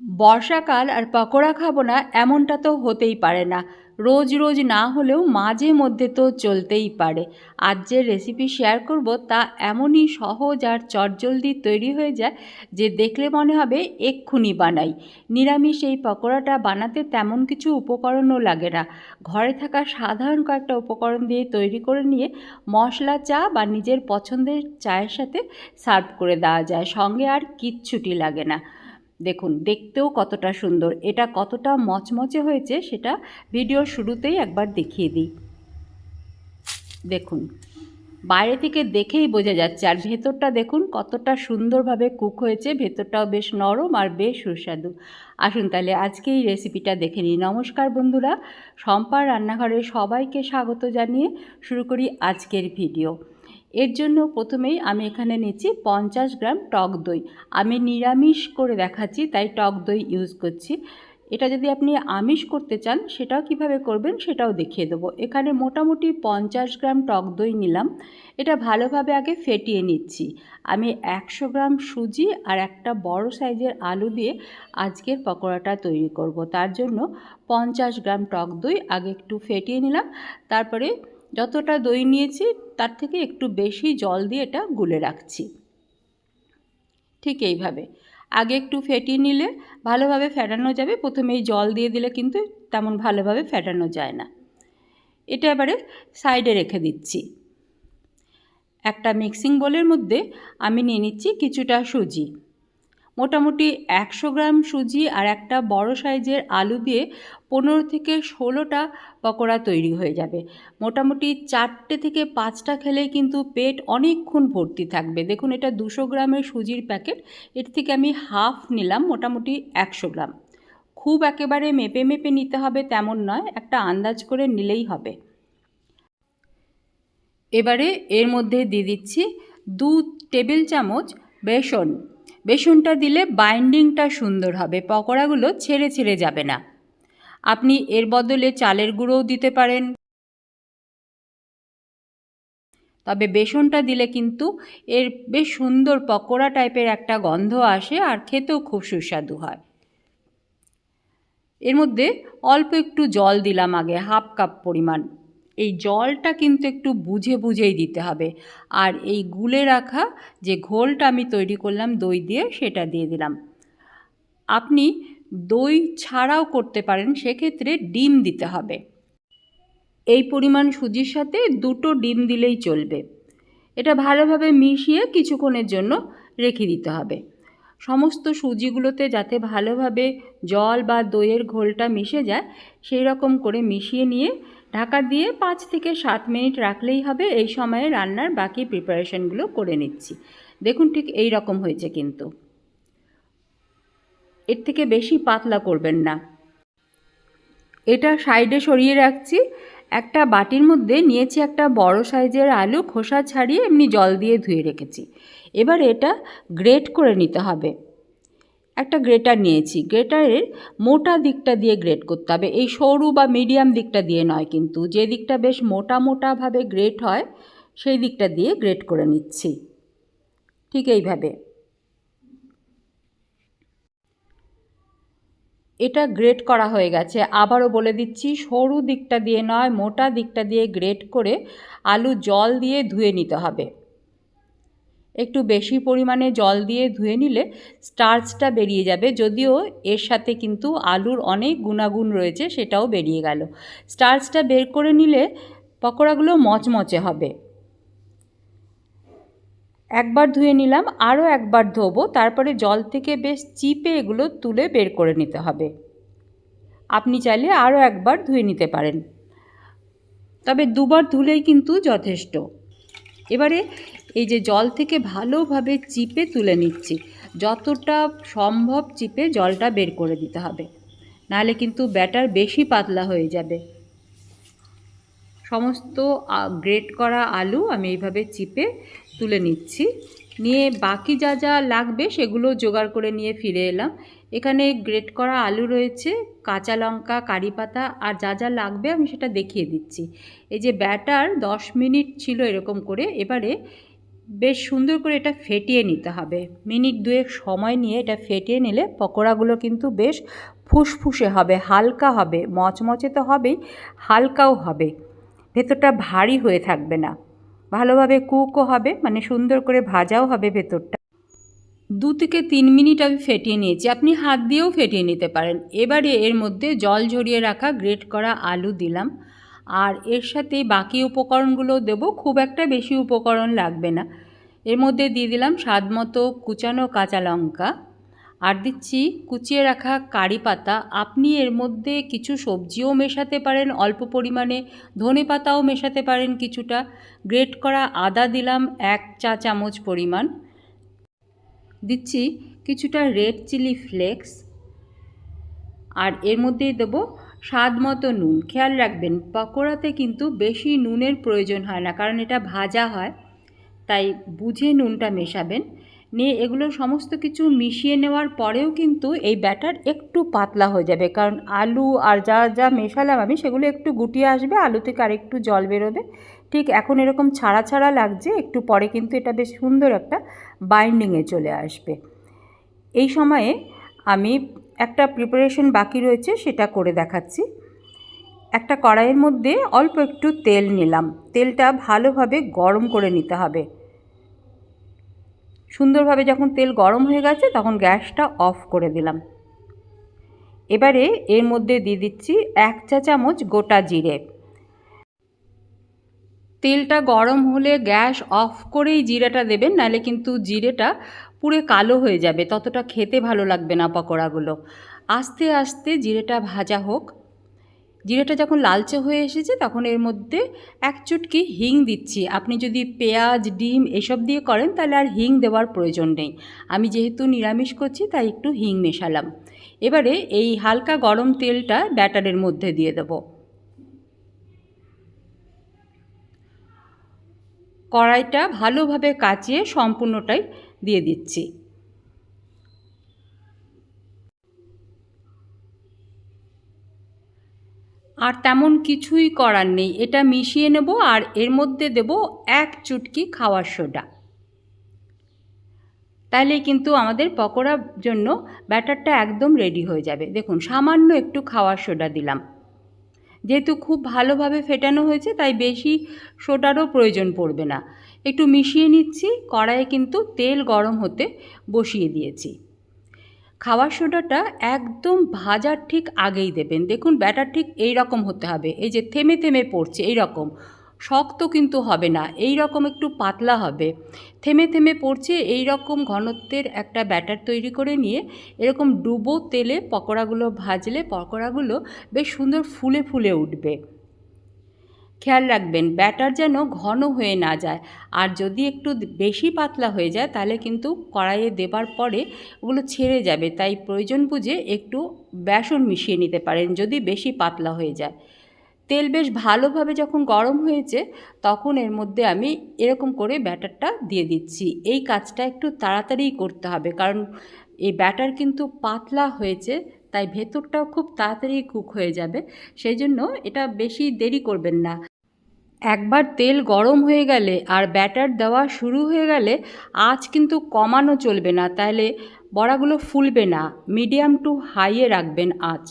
বর্ষাকাল আর পকোড়া খাব না এমনটা তো হতেই পারে না। রোজ রোজ না হলেও মাঝে মধ্যে তো চলতেই পারে। আজ যে রেসিপি শেয়ার করব তা এমনই সহজ আর চটজলদি তৈরি হয়ে যায় যে দেখলে মনে হবে এক্ষুনি বানাই। নিরামিষ এই পকোড়াটা বানাতে তেমন কিছু উপকরণও লাগে না। ঘরে থাকা সাধারণ কয়েকটা উপকরণ দিয়ে তৈরি করে নিয়ে মশলা, চা বা নিজের পছন্দের চায়ের সাথে সার্ভ করে দেওয়া যায়। সঙ্গে আর কিচ্ছুটি লাগে না। দেখুন, দেখতেও কতটা সুন্দর। এটা কতটা মচমচে হয়েছে সেটা ভিডিওর শুরুতেই একবার দেখিয়ে দিই। দেখুন, বাইরে থেকে দেখেই বোঝা যাচ্ছে, আর ভেতরটা দেখুন কতটা সুন্দরভাবে কুক হয়েছে। ভেতরটাও বেশ নরম আর বেশ সুস্বাদু। আসুন তাহলে আজকে এই রেসিপিটা দেখে নিই। নমস্কার বন্ধুরা সম্পার রান্নাঘরে সবাইকে স্বাগত জানিয়ে শুরু করি আজকের ভিডিও এর জন্য প্রথমেই আমি এখানে নিচ্ছি পঞ্চাশ গ্রাম টক দই। আমি নিরামিষ করে দেখাচ্ছি, তাই টক দই ইউজ করছি। এটা যদি আপনি আমিষ করতে চান, সেটাও কীভাবে করবেন সেটাও দেখিয়ে দেবো। এখানে মোটামুটি পঞ্চাশ গ্রাম টক দই নিলাম। এটা ভালোভাবে আগে ফেটিয়ে নিচ্ছি। আমি একশো গ্রাম সুজি আর একটা বড় সাইজের আলু দিয়ে আজকের পকোড়াটা তৈরি করব। তার জন্য পঞ্চাশ গ্রাম টক দই আগে একটু ফেটিয়ে নিলাম। তারপরে যতটা দই নিয়েছি, তার থেকে একটু বেশি জল দিয়ে এটা গুলে রাখছি। ঠিক এইভাবে। আগে একটু ফেটিয়ে নিলে ভালোভাবে ফেটানো যাবে। প্রথমেই জল দিয়ে দিলে কিন্তু তেমন ভালোভাবে ফেটানো যায় না। এটা এবারে সাইডে রেখে দিচ্ছি। একটা মিক্সিং বোলের মধ্যে আমি নিয়ে নিচ্ছি কিছুটা সুজি। মোটামুটি একশো গ্রাম সুজি আর একটা বড় সাইজের আলু দিয়ে পনেরো থেকে ষোলোটা পকোড়া তৈরি হয়ে যাবে। মোটামুটি চারটে থেকে পাঁচটা খেলেই কিন্তু পেট অনেকক্ষণ ভর্তি থাকবে। দেখুন, এটা দুশো গ্রামের সুজির প্যাকেট। এর থেকে আমি হাফ নিলাম, মোটামুটি একশো গ্রাম। খুব একেবারে মেপে মেপে নিতে হবে তেমন নয়, একটা আন্দাজ করে নিলেই হবে। এবারে এর মধ্যে দিয়ে দিচ্ছি দু টেবিল চামচ বেসন। বেসনটা দিলে বাইন্ডিংটা সুন্দর হবে, পকোড়াগুলো ছেড়ে ছেড়ে যাবে না। আপনি এর বদলে চালের গুঁড়োও দিতে পারেন। তবে বেসনটা দিলে কিন্তু এর বেশ সুন্দর পকোড়া টাইপের একটা গন্ধ আসে আর খেতেও খুব সুস্বাদু হয়। এর মধ্যে অল্প একটু জল দিলাম আগে, হাফ কাপ পরিমাণ। এই জলটা কিন্তু একটু বুঝে বুঝেই দিতে হবে। আর এই গুলে রাখা যে ঘোলটা আমি তৈরি করলাম দই দিয়ে সেটা দিয়ে দিলাম। আপনি দই ছাড়াও করতে পারেন, সেক্ষেত্রে ডিম দিতে হবে। এই পরিমাণ সুজির সাথে দুটো ডিম দিলেই চলবে। এটা ভালোভাবে মিশিয়ে কিছুক্ষণের জন্য রেখে দিতে হবে। সমস্ত সুজিগুলোতে যাতে ভালোভাবে জল বা দইয়ের ঘোলটা মিশে যায়, সেই রকম করে মিশিয়ে নিয়ে ঢাকা দিয়ে পাঁচ থেকে সাত মিনিট রাখলেই হবে। এই সময়ে রান্নার বাকি প্রিপারেশনগুলো করে নিচ্ছি। দেখুন ঠিক এই রকম হয়েছে কিন্তু। এর থেকে বেশি পাতলা করবেন না। এটা সাইডে সরিয়ে রাখছি। একটা বাটির মধ্যে নিয়েছি একটা বড় সাইজের আলু খোসা ছাড়িয়ে এমনি জল দিয়ে ধুয়ে রেখেছি। এবার এটা গ্রেট করে নিতে হবে। একটা গ্রেটার নিয়েছি। গ্রেটারের মোটা দিকটা দিয়ে গ্রেট করতে হবে। এই সরু বা মিডিয়াম দিকটা দিয়ে নয় কিন্তু। যে দিকটা বেশ মোটা মোটাভাবে গ্রেট হয়, সেই দিকটা দিয়ে গ্রেট করে নিচ্ছি। ঠিক এইভাবে। এটা গ্রেট করা হয়ে গেছে। আবারও বলে দিচ্ছি, সরু দিকটা দিয়ে নয়, মোটা দিকটা দিয়ে গ্রেট করে আলু জল দিয়ে ধুয়ে নিতে হবে। একটু বেশি পরিমাণে জল দিয়ে ধুয়ে নিলে স্টার্চটা বেরিয়ে যাবে। যদিও এর সাথে কিন্তু আলুর অনেক গুণাগুণ রয়েছে, সেটাও বেরিয়ে গেল। স্টার্চটা বের করে নিলে পকোড়াগুলো মচমচে হবে। একবার ধুয়ে নিলাম, আরও একবার ধোবো, তারপরে জল থেকে বেশ চিপে এগুলো তুলে বের করে নিতে হবে। আপনি চাইলে আরও একবার ধুয়ে নিতে পারেন। তবে দুবার ধুলেই কিন্তু যথেষ্ট। এবারে এই যে জল থেকে ভালোভাবে চিপে তুলে নিচ্ছি, যতটা সম্ভব চিপে জলটা বের করে দিতে হবে। নাহলে কিন্তু ব্যাটার বেশি পাতলা হয়ে যাবে। সমস্ত গ্রেট করা আলু আমি এইভাবে চিপে তুলে নিচ্ছি। নিয়ে বাকি যা যা লাগবে সেগুলো জোগাড় করে নিয়ে ফিরে এলাম। এখানে গ্রেট করা আলু রয়েছে, কাঁচা লঙ্কা, কারি পাতা আর যা যা লাগবে আমি সেটা দেখিয়ে দিচ্ছি। এই যে ব্যাটার দশ মিনিট ছিল এরকম করে, এবারে বেশ সুন্দর করে এটা ফেটিয়ে নিতে হবে। মিনিট দুয়েক সময় নিয়ে এটা ফেটিয়ে নিলে পকোড়াগুলো কিন্তু বেশ ফুসফুসে হবে, হালকা হবে, মচমচে তো হবেই, হালকাও হবে। ভেতরটা ভারী হয়ে থাকবে না। ভালোভাবে কুকও হবে মানে সুন্দর করে ভাজাও হবে ভেতরটা। দু থেকে তিন মিনিট আমি ফেটিয়ে নিয়েছি। আপনি হাত দিয়েও ফেটিয়ে নিতে পারেন। এবারে এর মধ্যে জল ঝরিয়ে রাখা, গ্রেট করা আলু দিলাম। আর এর সাথে বাকি উপকরণগুলো দেব, খুব একটা বেশি উপকরণ লাগবে না। এর মধ্যে দিয়ে দিলাম স্বাদ মতো কুচানো কাঁচা লঙ্কা। আর দিচ্ছি কুচিয়ে রাখা কারি পাতা। আপনি এর মধ্যে কিছু সবজিও মেশাতে পারেন, অল্প পরিমাণে ধনে পাতাও মেশাতে পারেন কিছুটা। গ্রেট করা আদা দিলাম এক চা চামচ পরিমাণ। দিচ্ছি কিছুটা রেড চিলি ফ্লেক্স। আর এর মধ্যেই দেবো স্বাদ মতো নুন। খেয়াল রাখবেন, পকোড়াতে কিন্তু বেশি নুনের প্রয়োজন হয় না, কারণ এটা ভাজা হয়, তাই বুঝে নুনটা মেশাবেন। নিয়ে এগুলো সমস্ত কিছু মিশিয়ে নেওয়ার পরেও কিন্তু এই ব্যাটার একটু পাতলা হয়ে যাবে, কারণ আলু আর যা যা মেশালাম আমি, সেগুলো একটু গুটিয়ে আসবে, আলু থেকে আর একটু জল বেরোবে। ঠিক এখন এরকম ছাড়া ছাড়া লাগছে, একটু পরে কিন্তু এটা বেশ সুন্দর একটা বাইন্ডিংয়ে চলে আসবে। এই সময়ে আমি একটা প্রিপারেশন বাকি রয়েছে, সেটা করে দেখাচ্ছি। একটা কড়াইয়ের মধ্যে অল্প একটু তেল নিলাম। তেলটা ভালোভাবে গরম করে নিতে হবে। সুন্দরভাবে যখন তেল গরম হয়ে গেছে, তখন গ্যাসটা অফ করে দিলাম। এবারে এর মধ্যে দিয়ে দিচ্ছি এক চা চামচ গোটা জিরে। তেলটা গরম হলে গ্যাস অফ করেই জিরেটা দেবেন, নাহলে কিন্তু জিরেটা পুরে কালো হয়ে যাবে, ততটা খেতে ভালো লাগবে না পকোড়াগুলো। আস্তে আস্তে জিরেটা ভাজা হোক। জিরেটা যখন লালচে হয়ে এসেছে, তখন এর মধ্যে এক চুটকি হিং দিচ্ছি। আপনি যদি পেঁয়াজ, ডিম এসব দিয়ে করেন, তাহলে আর হিং দেওয়ার প্রয়োজন নেই। আমি যেহেতু নিরামিষ করছি, তাই একটু হিং মেশালাম। এবারে এই হালকা গরম তেলটা ব্যাটারের মধ্যে দিয়ে দেবো। কড়াইটা ভালোভাবে কাচিয়ে সম্পূর্ণটাই দিয়ে দিচ্ছি। আর তেমন কিছুই করার নেই। এটা মিশিয়ে নেব আর এর মধ্যে দেব এক চুটকি খাওয়ার সোডা। তাহলে কিন্তু আমাদের পকোড়ার জন্য ব্যাটারটা একদম রেডি হয়ে যাবে। দেখুন, সামান্য একটু খাওয়ার সোডা দিলাম। যেহেতু খুব ভালোভাবে ফেটানো হয়েছে, তাই বেশি সোডারও প্রয়োজন পড়বে না। একটু মিশিয়ে নিচ্ছি, কড়াইয়ে কিন্তু তেল গরম হতে বসিয়ে দিয়েছি। খাওয়ার সোডাটা একদম ভাজার ঠিক আগেই দেবেন। দেখুন, ব্যাটার ঠিক এই রকম হতে হবে। এই যে থেমে থেমে পড়ছে এই রকম শক্ত কিন্তু হবে না এই রকম একটু পাতলা হবে। থেমে থেমে পড়ছে এই রকম ঘনত্বের একটা ব্যাটার তৈরি করে নিয়ে এরকম ডুবো তেলে পকোড়াগুলো ভাজলে পকোড়াগুলো বেশ সুন্দর ফুলে ফুলে উঠবে। খেয়াল রাখবেন, ব্যাটার যেন ঘন হয়ে না যায়। আর যদি একটু বেশি পাতলা হয়ে যায়, তাহলে কিন্তু কড়াইয়ে দেবার পরে ওগুলো ছেড়ে যাবে। তাই প্রয়োজন বুঝে একটু বেসন মিশিয়ে নিতে পারেন যদি বেশি পাতলা হয়ে যায়। তেল বেশ ভালোভাবে যখন গরম হয়েছে, তখন এর মধ্যে আমি এরকম করে ব্যাটারটা দিয়ে দিচ্ছি। এই কাজটা একটু তাড়াতাড়ি করতে হবে, কারণ এই ব্যাটার কিন্তু পাতলা হয়েছে, তাই ভেতরটাও খুব তাড়াতাড়ি কুক হয়ে যাবে। সেই জন্য এটা বেশি দেরি করবেন না। একবার তেল গরম হয়ে গেলে আর ব্যাটার দেওয়া শুরু হয়ে গেলে আঁচ কিন্তু কমানো চলবে না তাহলে বড়াগুলো ফুলবে না। মিডিয়াম টু হাইয়ে রাখবেন আঁচ।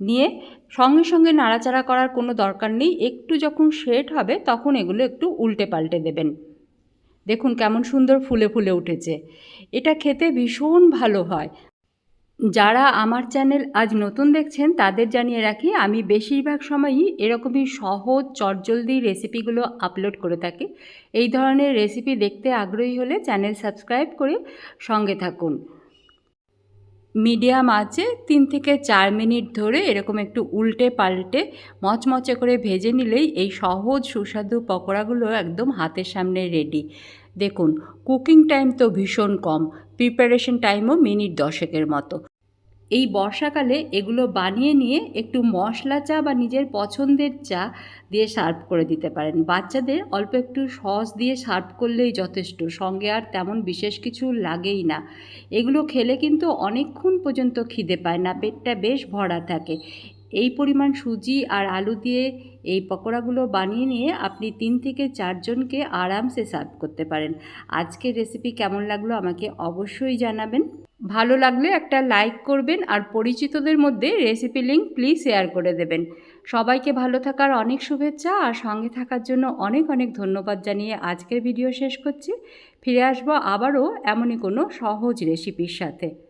নিয়ে সঙ্গে সঙ্গে নাড়াচাড়া করার কোনো দরকার নেই। একটু যখন সেট হবে তখন এগুলো একটু উল্টে পাল্টে দেবেন। দেখুন কেমন সুন্দর ফুলে ফুলে উঠেছে। এটা খেতে ভীষণ ভালো হয়। যারা আমার চ্যানেল আজ নতুন দেখছেন, তাদের জানিয়ে রাখি, আমি বেশিরভাগ সময়ই এরকমই সহজ, চটজলদি রেসিপিগুলো আপলোড করে থাকি। এই ধরনের রেসিপি দেখতে আগ্রহী হলে চ্যানেল সাবস্ক্রাইব করে সঙ্গে থাকুন। মিডিয়াম আছে তিন থেকে চার মিনিট ধরে এরকম একটু উল্টে পাল্টে মচমচে করে ভেজে নিলেই এই সহজ, সুস্বাদু পকোড়াগুলো একদম হাতের সামনে রেডি দেখুন কুকিং টাইম তো ভীষণ কম প্রিপারেশন টাইমও মিনিট দশেকের মতো। এই বর্ষাকালে এগুলো বানিয়ে নিয়ে একটু মশলা চা বা নিজের পছন্দের চা দিয়ে সার্ভ করে দিতে পারেন। বাচ্চাদের অল্প একটু সস দিয়ে সার্ভ করলেই যথেষ্ট, সঙ্গে আর তেমন বিশেষ কিছু লাগেই না। এগুলো খেলে কিন্তু অনেকক্ষণ পর্যন্ত খিদে পায় না, পেটটা বেশ ভরা থাকে। এই পরিমাণ সুজি আর আলু দিয়ে এই পকোড়াগুলো বানিয়ে নিয়ে আপনি তিন থেকে চারজনকে আরামসে সার্ভ করতে পারেন। আজকের রেসিপি কেমন লাগল আমাকে অবশ্যই জানাবেন। ভালো লাগলে একটা লাইক করবেন আর পরিচিতদের মধ্যে রেসিপি লিঙ্ক প্লিজ শেয়ার করে দেবেন। সবাইকে ভালো থাকার অনেক শুভেচ্ছা আর সঙ্গে থাকার জন্য অনেক অনেক ধন্যবাদ জানিয়ে আজকের ভিডিও শেষ করছি। ফিরে আসব আবারও এমনই কোনো সহজ রেসিপির সাথে।